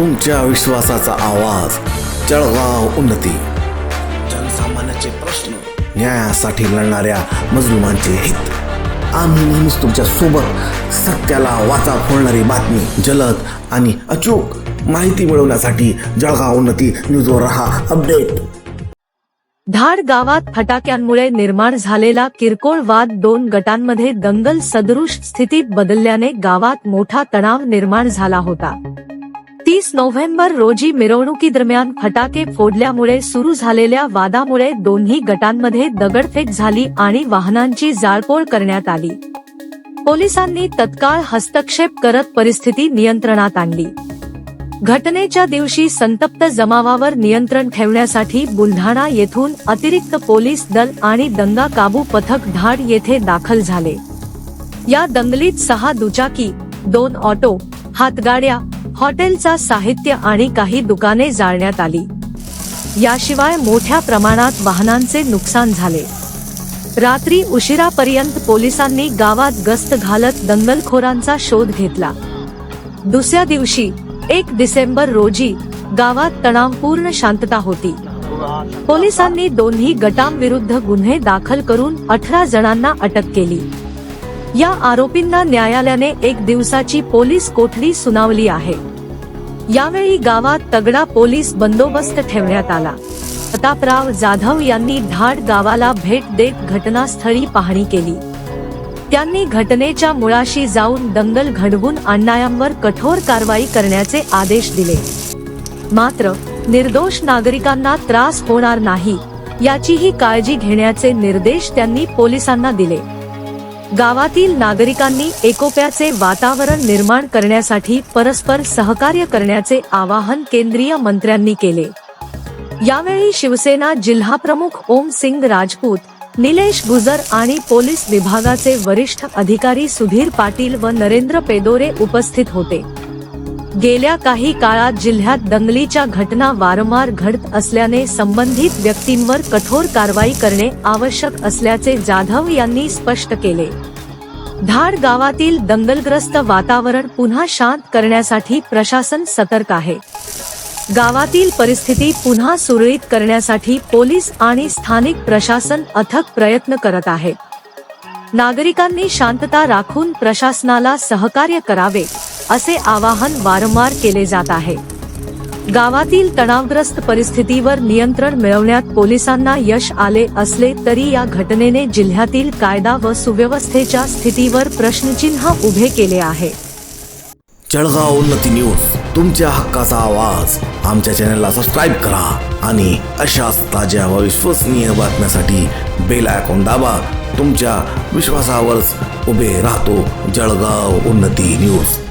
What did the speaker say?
तुमच्या विश्वासाचा आवाज जळगाव उन्नती. जनसामान्याचे प्रश्न न्यायासाठी लढणाऱ्या मजलुमांचे हित. आम्ही नेहमीच तुमच्यासोबत सत्याला वाचा फोडणारी बातमी जलद आणि अचूक माहिती मिळवण्यासाठी जळगाव उन्नती न्यूजवर रहा अपडेट. धाड गावात फटाक्यांमुळे निर्माण झालेला किरकोळ वाद दोन गटांमध्ये दंगल सदृश स्थितीत बदलल्याने गावात मोठा तणाव निर्माण झाला होता. तीस नोव्हेंबर रोजी मिरवणुकीदरम्यान फटाके फोडल्यामुळे सुरू झालेल्या वादामुळे दोन्ही गटांमध्ये दगडफेक झाली आणि वाहनांची जाळपोळ करण्यात आली. पोलिसांनी तत्काळ हस्तक्षेप करत परिस्थिती नियंत्रणात आणली. घटनेच्या दिवशी संतप्त जमावावर नियंत्रण ठेवण्यासाठी बुलढाणा येथून अतिरिक्त पोलीस दल आणि दंगा काबू पथक धाड येथे दाखल झाले. या दंगलीत सहा दुचाकी दोन ऑटो हातगाड्या हॉटेलचा साहित्य आणि काही दुकाने जाळण्यात आली. याशिवाय मोठ्या प्रमाणात वाहनांचे नुकसान झाले. रात्री उशिरापर्यंत पोलिसांनी गावात गस्त घालत दंगलखोरांचा शोध घेतला. दुसऱ्या दिवशी एक डिसेंबर रोजी गावात तणावपूर्ण शांतता होती. पोलिसांनी दोन्ही गटांविरुद्ध गुन्हे दाखल करून अठरा जणांना अटक केली. या आरोपींना न्यायालयाने एक दिवसाची पोलीस कोठडी सुनावली आहे. यावेळी गावात तगडा पोलीस बंदोबस्त ठेवण्यात आला. प्रतापराव जाधव यांनी धाड गावाला भेट देत घटनास्थळी पाहणी केली. त्यांनी घटनेच्या मुळाशी जाऊन दंगल घडवून अन्यायांवर कठोर कारवाई करण्याचे आदेश दिले. मात्र निर्दोष नागरिकांना त्रास होणार नाही याचीही काळजी घेण्याचे निर्देश त्यांनी पोलिसांना दिले. गावातील नागरिकांनी एकोप्याचे वातावरण निर्माण करण्यासाठी परस्पर सहकार्य करण्याचे आवाहन केंद्रीय मंत्र्यांनी केले. यावेळी शिवसेना जिल्हा प्रमुख ओम सिंग राजपूत निलेश गुजर आणि पोलीस विभागाचे वरिष्ठ अधिकारी सुधीर पाटील व नरेंद्र पेदोरे उपस्थित होते. गेल्या काही काळात जिल्ह्यात दंगलीच्या घटना वारंवार घडत असल्याने संबंधित व्यक्तींवर कठोर कारवाई करणे आवश्यक असल्याचे जाधव यांनी स्पष्ट केले. धाड गावातील दंगलग्रस्त वातावरण पुन्हा शांत करण्यासाठी प्रशासन सतर्क आहे. गावातील परिस्थिती पुन्हा सुरळीत करण्यासाठी पोलीस आणि स्थानिक प्रशासन अथक प्रयत्न करत आहे. नागरिकांनी शांतता राखून प्रशासनाला सहकार्य करावे असे आवाहन वारंवार केले जात आहे. गावातील तणावग्रस्त परिस्थितीवर नियंत्रण मिळवण्यात पोलिसांना यश आले असले तरी या घटनेने जिल्ह्यातील कायदा व सुव्यवस्थेच्या स्थितीवर प्रश्नचिन्ह उभे केले आहे. जळगाव उन्नती न्यूज तुमच्या हक्काचा आवाज. आमच्या चॅनलला सबस्क्राईब करा आणि अशाच ताज्या व विश्वसनीय बातम्यासाठी बेल आयकॉन दाबा. तुमच्या विश्वासावरच उभे राहतो जळगाव उन्नती न्यूज.